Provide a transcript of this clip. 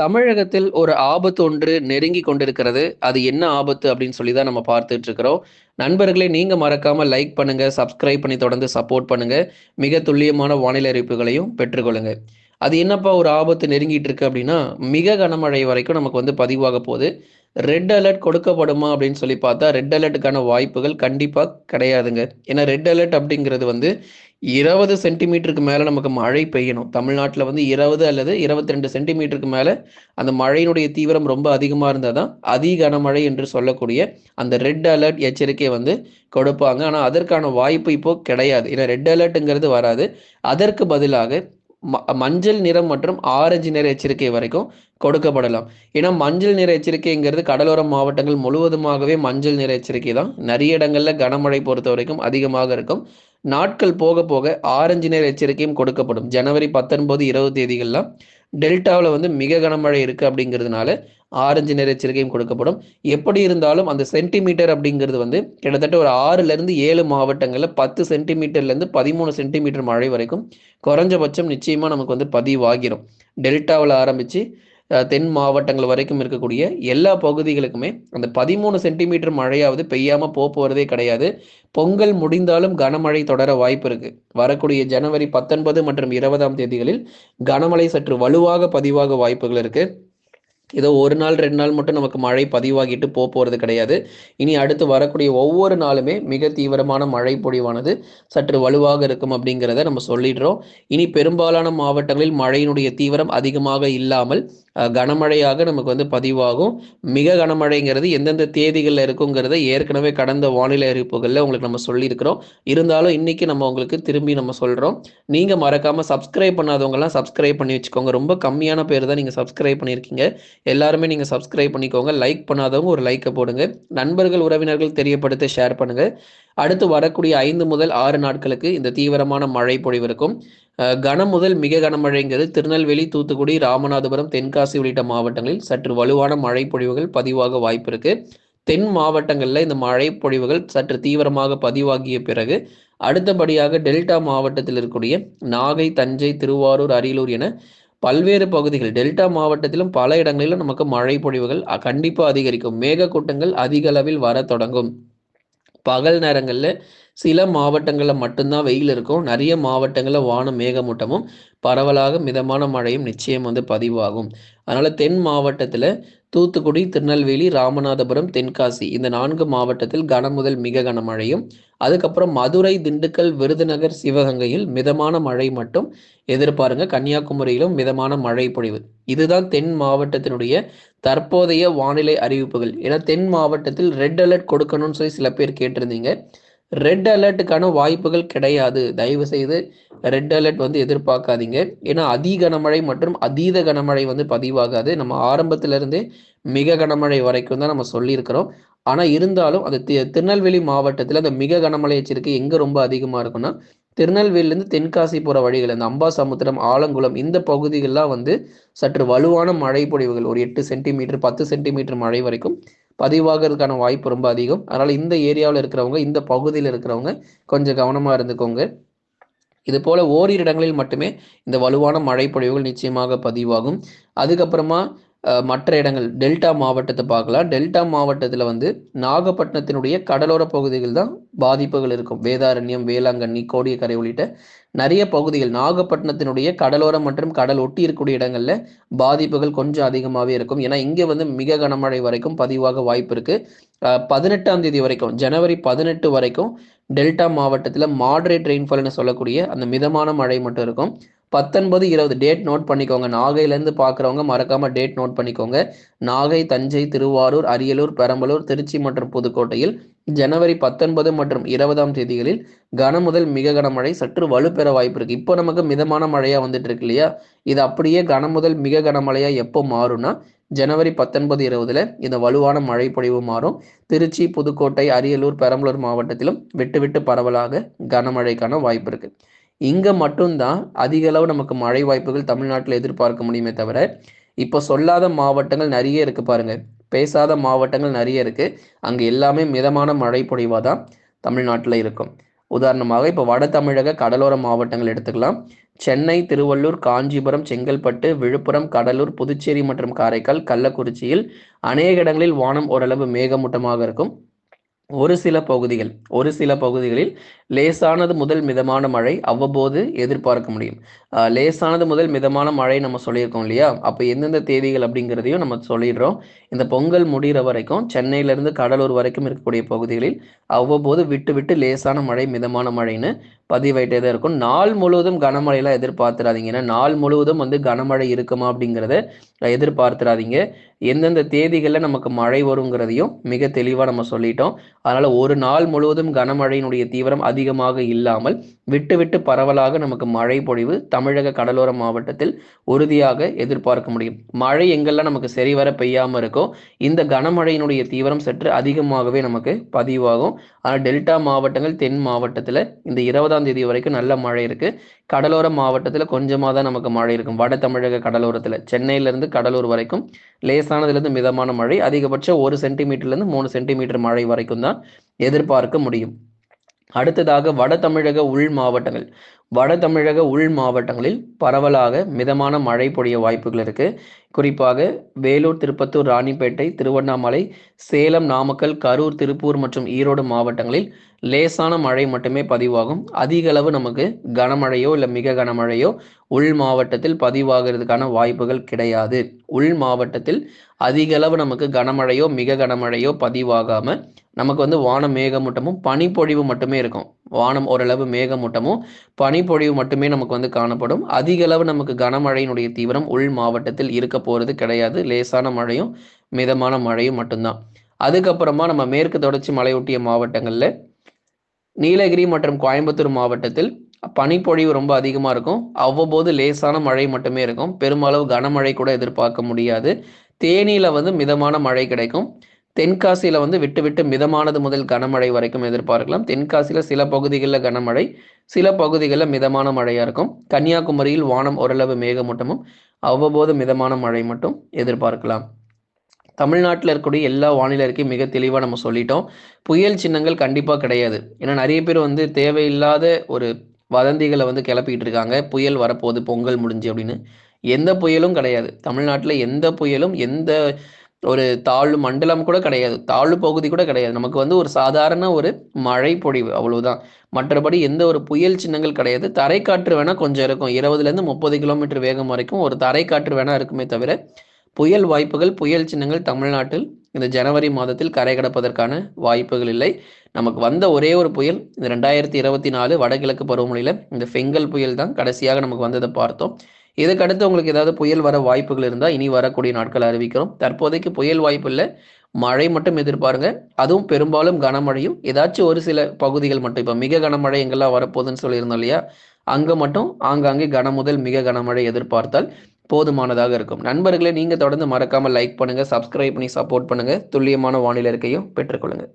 தமிழகத்தில் ஒரு ஆபத்து ஒன்று நெருங்கி கொண்டிருக்கிறது. அது என்ன ஆபத்து அப்படின்னு சொல்லி தான் நம்ம பார்த்துட்டு இருக்கிறோம் நண்பர்களே நீங்க மறக்காம லைக் பண்ணுங்க சப்ஸ்கிரைப் பண்ணி தொடர்ந்து சப்போர்ட் பண்ணுங்க. மிக துல்லியமான வானிலை அறிவிப்புகளையும் பெற்றுக்கொள்ளுங்க. அது என்னப்பா ஒரு ஆபத்து நெருங்கிட்டு இருக்கு அப்படின்னா மிக கனமழை வரைக்கும் நமக்கு வந்து பதிவாக போகுது. ரெட் அலர்ட் கொடுக்கப்படுமா அப்படின்னு சொல்லி பார்த்தா ரெட் அலர்ட்டுக்கான வாய்ப்புகள் கண்டிப்பாக கிடையாதுங்க. ஏன்னா ரெட் அலர்ட் அப்படிங்கிறது வந்து இருபது சென்டிமீட்டருக்கு மேலே நமக்கு மழை பெய்யணும். தமிழ்நாட்டில் வந்து இருபது அல்லது இருபத்தி ரெண்டு சென்டிமீட்டருக்கு மேலே அந்த மழையினுடைய தீவிரம் ரொம்ப அதிகமாக இருந்தால் தான் அதி கனமழை என்று சொல்லக்கூடிய அந்த ரெட் அலர்ட் எச்சரிக்கை வந்து கொடுப்பாங்க. ஆனால் அதற்கான வாய்ப்பு இப்போ கிடையாது. ஏன்னா ரெட் அலர்ட்டுங்கிறது வராது. அதற்கு பதிலாக ம- மஞ்சள் நிறம் மற்றும் ஆரஞ்சு நிற எச்சரிக்கை வரைக்கும் கொடுக்கப்படலாம். ஏன்னா மஞ்சள் நிற எச்சரிக்கைங்கிறது கடலோர மாவட்டங்கள் முழுவதுமாகவே மஞ்சள் நிற எச்சரிக்கை தான் நிறைய இடங்கள்ல கனமழை பொறுத்த வரைக்கும் அதிகமாக இருக்கும். நாட்கள் போக போக ஆரஞ்சு நேர எச்சரிக்கையும் கொடுக்கப்படும். ஜனவரி பத்தொன்பது இருபது தேதிகள்லாம் டெல்டாவில் வந்து மிக கனமழை இருக்கு அப்படிங்கிறதுனால ஆரஞ்சு நேர எச்சரிக்கையும் கொடுக்கப்படும். எப்படி இருந்தாலும் அந்த சென்டிமீட்டர் அப்படிங்கிறது வந்து கிட்டத்தட்ட ஒரு ஆறுல இருந்து ஏழு மாவட்டங்களில் பத்து சென்டிமீட்டர்ல இருந்து பதிமூணு சென்டிமீட்டர் மழை வரைக்கும் குறைஞ்சபட்சம் நிச்சயமா நமக்கு வந்து பதிவாகிரும். டெல்டாவில் ஆரம்பிச்சு தென் மாவட்டங்கள் வரைக்கும் இருக்கக்கூடிய எல்லா பகுதிகளுக்குமே அந்த பதிமூணு சென்டிமீட்டர் மழையாவது பெய்யாமல் போக போகிறதே கிடையாது. பொங்கல் முடிந்தாலும் கனமழை தொடர வாய்ப்பு இருக்கு. வரக்கூடிய ஜனவரி பத்தொன்பது மற்றும் இருபதாம் தேதிகளில் கனமழை சற்று வலுவாக பதிவாக வாய்ப்புகள் இருக்கு. ஏதோ ஒரு நாள் ரெண்டு நாள் மட்டும் நமக்கு மழை பதிவாகிட்டு போக போகிறது கிடையாது. இனி அடுத்து வரக்கூடிய ஒவ்வொரு நாளுமே மிக தீவிரமான மழை பொழிவானது சற்று வலுவாக இருக்கும் அப்படிங்கிறத நம்ம சொல்லிடுறோம். இனி பெரும்பாலான மாவட்டங்களில் மழையினுடைய தீவிரம் அதிகமாக இல்லாமல் கனமழையாக நமக்கு வந்து பதிவாகும். மிக கனமழைங்கிறது எந்தெந்த தேதிகளில் இருக்குங்கிறத ஏற்கனவே கடந்த வானிலை அறிவிப்புகளில் உங்களுக்கு நம்ம சொல்லியிருக்கிறோம். இருந்தாலும் இன்னைக்கு நம்ம உங்களுக்கு திரும்பி நம்ம சொல்கிறோம் நீங்கள் மறக்காமல் சப்ஸ்கிரைப் பண்ணாதவங்கலாம் சப்ஸ்கிரைப் பண்ணி வச்சுக்கோங்க. ரொம்ப கம்மியான பேர் தான் நீங்கள் சப்ஸ்கிரைப் பண்ணியிருக்கீங்க. எல்லாருமே நீங்கள் சப்ஸ்கிரைப் பண்ணிக்கோங்க. லைக் பண்ணாதவங்க ஒரு லைக்கை போடுங்க. நண்பர்கள் உறவினர்கள் தெரியப்படுத்த ஷேர் பண்ணுங்கள் அடுத்து வரக்கூடிய ஐந்து முதல் ஆறு நாட்களுக்கு இந்த தீவிரமான மழை பொழிவு இருக்கும். கனம் முதல் மிக கனமழைங்கிறது திருநெல்வேலி தூத்துக்குடி ராமநாதபுரம் தென்காசி உள்ளிட்ட மாவட்டங்களில் சற்று வலுவான மழை பொழிவுகள் பதிவாக வாய்ப்பு இருக்கு. தென் மாவட்டங்களில் இந்த மழை பொழிவுகள் சற்று தீவிரமாக பதிவாகிய பிறகு அடுத்தபடியாக டெல்டா மாவட்டத்தில் இருக்கக்கூடிய நாகை தஞ்சை திருவாரூர் அரியலூர் என பல்வேறு பகுதிகள் டெல்டா மாவட்டத்திலும் பல இடங்களிலும் நமக்கு மழை பொழிவுகள் அதிகரிக்கும். மேகக்கூட்டங்கள் அதிக அளவில் வர தொடங்கும். பகல் நேரங்களில் சில மாவட்டங்களில் மட்டும்தான் வெயில் இருக்கும். நிறைய மாவட்டங்களில் வானம் மேகமூட்டமும் பரவலாக மிதமான மழையும் நிச்சயம் வந்து பதிவாகும். அதனால் தென் மாவட்டத்தில் தூத்துக்குடி திருநெல்வேலி ராமநாதபுரம் தென்காசி இந்த நான்கு மாவட்டத்தில் கன முதல் மிக கனமழையும் அதுக்கப்புறம் மதுரை திண்டுக்கல் விருதுநகர் சிவகங்கையில் மிதமான மழை மட்டும். எதிர்பாருங்க கன்னியாகுமரியிலும் மிதமான மழை பொழிவு. இதுதான் தென் மாவட்டத்தினுடைய தற்போதைய வானிலை அறிவிப்புகள். ஏன்னா தென் மாவட்டத்தில் ரெட் அலர்ட் கொடுக்கணும்னு சொல்லி சில பேர் கேட்டிருந்தீங்க. ரெட் அலர்ட்டுக்கான வாய்ப்புகள் கிடையாது. தயவு செய்து ரெட் அலர்ட் வந்து எதிர்பார்க்காதீங்க. ஏன்னா அதி கனமழை மற்றும் அதீத கனமழை வந்து பதிவாகாது. நம்ம ஆரம்பத்திலிருந்தே மிக கனமழை வரைக்கும் தான் நம்ம சொல்லியிருக்கிறோம். ஆனால் இருந்தாலும் அந்த தி- திருநெல்வேலி மாவட்டத்தில் அந்த மிக கனமழை எச்சரிக்கை எங்கே ரொம்ப அதிகமாக இருக்குன்னா திருநெல்வேலியிலேருந்து தென்காசி போகிற வழிகள் இந்த அம்பாசமுத்திரம் ஆலங்குளம் இந்த பகுதிகள்லாம் வந்து சற்று வலுவான மழை பொழிவுகள். ஒரு எட்டு சென்டிமீட்டர் பத்து சென்டிமீட்டர் மழை வரைக்கும் பதிவாகிறதுக்கான வாய்ப்பு ரொம்ப அதிகம். அதனால் இந்த ஏரியாவில் இருக்கிறவங்க இந்த பகுதியில் இருக்கிறவங்க கொஞ்சம் கவனமாக இருந்துக்கோங்க. இது போல ஓரிரு இடங்களில் மட்டுமே இந்த வலுவான மழைப்பொழிவுகள் நிச்சயமாக பதிவாகும். அதுக்கப்புறமா மற்ற இடங்கள் டெல்டா மாவட்டத்தை பார்க்கலாம். டெல்டா மாவட்டத்தில் வந்து நாகப்பட்டினத்தினுடைய கடலோர பகுதிகள் தான் பாதிப்புகள் இருக்கும். வேதாரண்யம் வேளாங்கண்ணி கோடியக்கரை உள்ளிட்ட நிறைய பகுதிகள் நாகப்பட்டினத்தினுடைய கடலோரம் மற்றும் கடல் ஒட்டி இருக்கக்கூடிய இடங்கள்ல பாதிப்புகள் கொஞ்சம் அதிகமாகவே இருக்கும். ஏன்னா இங்கே வந்து மிக கனமழை வரைக்கும் பதிவாக வாய்ப்பு இருக்கு. பதினெட்டாம் தேதி வரைக்கும் ஜனவரி பதினெட்டு வரைக்கும் டெல்டா மாவட்டத்தில் மாடரேட் ரெயின்ஃபால்னு சொல்லக்கூடிய அந்த மிதமான மழை மட்டும் இருக்கும். பத்தொன்பது இருபது டேட் நோட் பண்ணிக்கோங்க. நாகையிலேருந்து பார்க்குறவங்க மறக்காமல் டேட் நோட் பண்ணிக்கோங்க. நாகை தஞ்சை திருவாரூர் அரியலூர் பெரம்பலூர் திருச்சி மற்றும் புதுக்கோட்டையில் ஜனவரி பத்தொன்பது மற்றும் இருபதாம் தேதிகளில் கன முதல் மிக கனமழை சற்று வலுப்பெற வாய்ப்பு இருக்கு. இப்போ நமக்கு மிதமான மழையா வந்துட்டு இருக்கு இல்லையா? இது அப்படியே கன முதல் மிக கனமழையா எப்போ மாறும்னா ஜனவரி பத்தொன்பது இருபதுல இந்த வலுவான மழை பொழிவு மாறும். திருச்சி புதுக்கோட்டை அரியலூர் பெரம்பலூர் மாவட்டத்திலும் விட்டு விட்டு பரவலாக கனமழைக்கான வாய்ப்பு இருக்கு. இங்க மட்டும்தான் அதிக அளவு நமக்கு மழை வாய்ப்புகள் தமிழ்நாட்டில் எதிர்பார்க்க முடியுமே தவிர இப்போ சொல்லாத மாவட்டங்கள் நிறைய இருக்கு பாருங்க. பேசாத மாவட்டங்கள் நிறைய இருக்குது அங்கே எல்லாமே மிதமான மழை பொழிவாக தான் தமிழ்நாட்டில் இருக்கும். உதாரணமாக இப்போ வட தமிழக கடலோர மாவட்டங்கள் எடுத்துக்கலாம். சென்னை திருவள்ளூர் காஞ்சிபுரம் செங்கல்பட்டு விழுப்புரம் கடலூர் புதுச்சேரி மற்றும் காரைக்கால் கள்ளக்குறிச்சியில் அநேக இடங்களில் வானம் ஓரளவு மேகமூட்டமாக இருக்கும். ஒரு சில பகுதிகள் ஒரு சில பகுதிகளில் லேசானது முதல் மிதமான மழை அவ்வப்போது எதிர்பார்க்க முடியும். லேசானது முதல் மிதமான மழை நம்ம சொல்லியிருக்கோம் இல்லையா? அப்போ எந்தெந்த தேதிகள் அப்படிங்கிறதையும் நம்ம சொல்லிடுறோம். இந்த பொங்கல் முடிகிற வரைக்கும் சென்னையிலேருந்து கடலூர் வரைக்கும் இருக்கக்கூடிய பகுதிகளில் அவ்வப்போது விட்டு விட்டு லேசான மழை மிதமான மழைன்னு பதிவாயிட்டே தான் இருக்கும். நாள் முழுவதும் கனமழையெல்லாம் எதிர்பார்த்துறாதீங்க ஏன்னா நாள் முழுவதும் வந்து கனமழை இருக்குமா அப்படிங்கிறத எதிர்பார்த்துறாதீங்க எந்தெந்த தேதிகளில் நமக்கு மழை வருங்கிறதையும் மிக தெளிவாக நம்ம சொல்லிட்டோம். அதனால் ஒரு நாள் முழுவதும் கனமழையினுடைய தீவிரம் அதிகமாக இல்லாமல் விட்டு விட்டு பரவலாக நமக்கு மழை பொழிவு தமிழக கடலோர மாவட்டத்தில் உறுதியாக எதிர்பார்க்க முடியும். மழை எங்கெல்லாம் நமக்கு சரிவர பெய்யாமல் இருக்கோ இந்த கனமழையினுடைய தீவிரம் சற்று அதிகமாகவே நமக்கு பதிவாகும். ஆனால் டெல்டா மாவட்டங்கள் தென் மாவட்டத்தில் இந்த இருபதாம் தேதி வரைக்கும் நல்ல மழை இருக்குது கடலோர மாவட்டத்தில் கொஞ்சமாக தான் நமக்கு மழை இருக்கும். வட தமிழக கடலோரத்தில் சென்னையிலேருந்து கடலூர் வரைக்கும் லேசானதுலேருந்து மிதமான மழை. அதிகபட்சம் ஒரு சென்டிமீட்டர்லேருந்து மூணு சென்டிமீட்டர் மழை வரைக்கும் தான் எதிர்பார்க்க முடியும். அடுத்ததாக வட தமிழக உள் மாவட்டங்கள். வட தமிழக உள் மாவட்டங்களில் பரவலாக மிதமான மழை பொழிய வாய்ப்புகள் இருக்கு. குறிப்பாக வேலூர் திருப்பத்தூர் ராணிப்பேட்டை திருவண்ணாமலை சேலம் நாமக்கல் கரூர் திருப்பூர் மற்றும் ஈரோடு மாவட்டங்களில் லேசான மழை மட்டுமே பதிவாகும். அதிக அளவு நமக்கு கனமழையோ இல்லை மிக கனமழையோ உள் மாவட்டத்தில் பதிவாகிறதுக்கான வாய்ப்புகள் கிடையாது. உள் மாவட்டத்தில் அதிக அளவு நமக்கு கனமழையோ மிக கனமழையோ பதிவாகாம நமக்கு வந்து வான மேகமூட்டமும் பனிப்பொழிவு மட்டுமே இருக்கும். வானம் ஓரளவு மேகமூட்டமும் பனிப்பொழிவு மட்டுமே நமக்கு வந்து காணப்படும். அதிக அளவு நமக்கு கனமழையினுடைய தீவிரம் உள் மாவட்டத்தில் இருக்க போகிறது கிடையாது. லேசான மழையும் மிதமான மழையும் மட்டும்தான். அதுக்கப்புறமா நம்ம மேற்கு தொடர்ச்சி மலையொட்டிய மாவட்டங்களில் நீலகிரி மற்றும் கோயம்புத்தூர் மாவட்டத்தில் பனிப்பொழிவு ரொம்ப அதிகமாக இருக்கும். அவ்வப்போது லேசான மழை மட்டுமே இருக்கும். பெருமளவு கனமழை கூட எதிர்பார்க்க முடியாது. தேனியில் வந்து மிதமான மழை கிடைக்கும். தென்காசியில் வந்து விட்டு விட்டு மிதமானது முதல் கனமழை வரைக்கும் எதிர்பார்க்கலாம். தென்காசியில் சில பகுதிகளில் கனமழை சில பகுதிகளில் மிதமான மழையாக இருக்கும். கன்னியாகுமரியில் வானம் ஓரளவு மேகமூட்டமும் அவ்வப்போது மிதமான மழை மட்டும் எதிர்பார்க்கலாம். தமிழ்நாட்டில் இருக்கக்கூடிய எல்லா வானிலை மிக தெளிவாக நம்ம சொல்லிட்டோம். புயல் சின்னங்கள் கண்டிப்பாக கிடையாது. ஏன்னா நிறைய பேர் வந்து தேவையில்லாத ஒரு வதந்திகளை வந்து கிளப்பிக்கிட்டு இருக்காங்க. புயல் வரப்போகுது பொங்கல் முடிஞ்சு அப்படின்னு. எந்த புயலும் கிடையாது. தமிழ்நாட்டில் எந்த புயலும் எந்த ஒரு தாழ்வு மண்டலம் கூட கிடையாது. தாழ்வு பகுதி கூட கிடையாது. நமக்கு வந்து ஒரு சாதாரண ஒரு மழை பொழிவு அவ்வளவுதான். மற்றபடி எந்த ஒரு புயல் சின்னங்கள் கிடையாது. தரைக்காற்று வேணா கொஞ்சம் இருக்கும். இருபதுலேருந்து முப்பது கிலோமீட்டர் வேகம் வரைக்கும் ஒரு தரைக்காற்று வேணா இருக்குமே தவிர புயல் வாய்ப்புகள் புயல் சின்னங்கள் தமிழ்நாட்டில் இந்த ஜனவரி மாதத்தில் கரை கடப்பதற்கான வாய்ப்புகள் இல்லை. நமக்கு வந்த ஒரே ஒரு புயல் இந்த ரெண்டாயிரத்தி இருபத்தி நாலு வடகிழக்கு பருவமழையில் இந்த ஃபெங்கல் புயல் தான். கடைசியாக நமக்கு வந்ததை பார்த்தோம். இதுக்கடுத்து உங்களுக்கு ஏதாவது புயல் வர வாய்ப்புகள் இருந்தால் இனி வரக்கூடிய நாட்கள் அறிவிக்கிறோம். தற்போதைக்கு புயல் வாய்ப்பு இல்லை. மழை மட்டும் எதிர்பாருங்க. அதுவும் பெரும்பாலும் கனமழையும். ஏதாச்சும் ஒரு சில பகுதிகள் மட்டும். இப்போ மிக கனமழை எங்கெல்லாம் வரப்போகுதுன்னு சொல்லியிருந்தோம் இல்லையா? அங்கே மட்டும் ஆங்காங்கே கன முதல் மிக கனமழை எதிர்பார்த்தால் போதுமானதாக இருக்கும். நண்பர்களே நீங்கள் தொடர்ந்து மறக்காமல் லைக் பண்ணுங்கள் சப்ஸ்கிரைப் பண்ணி சப்போர்ட் பண்ணுங்கள் துல்லியமான வானிலை இருக்கையும் பெற்றுக்கொள்ளுங்கள்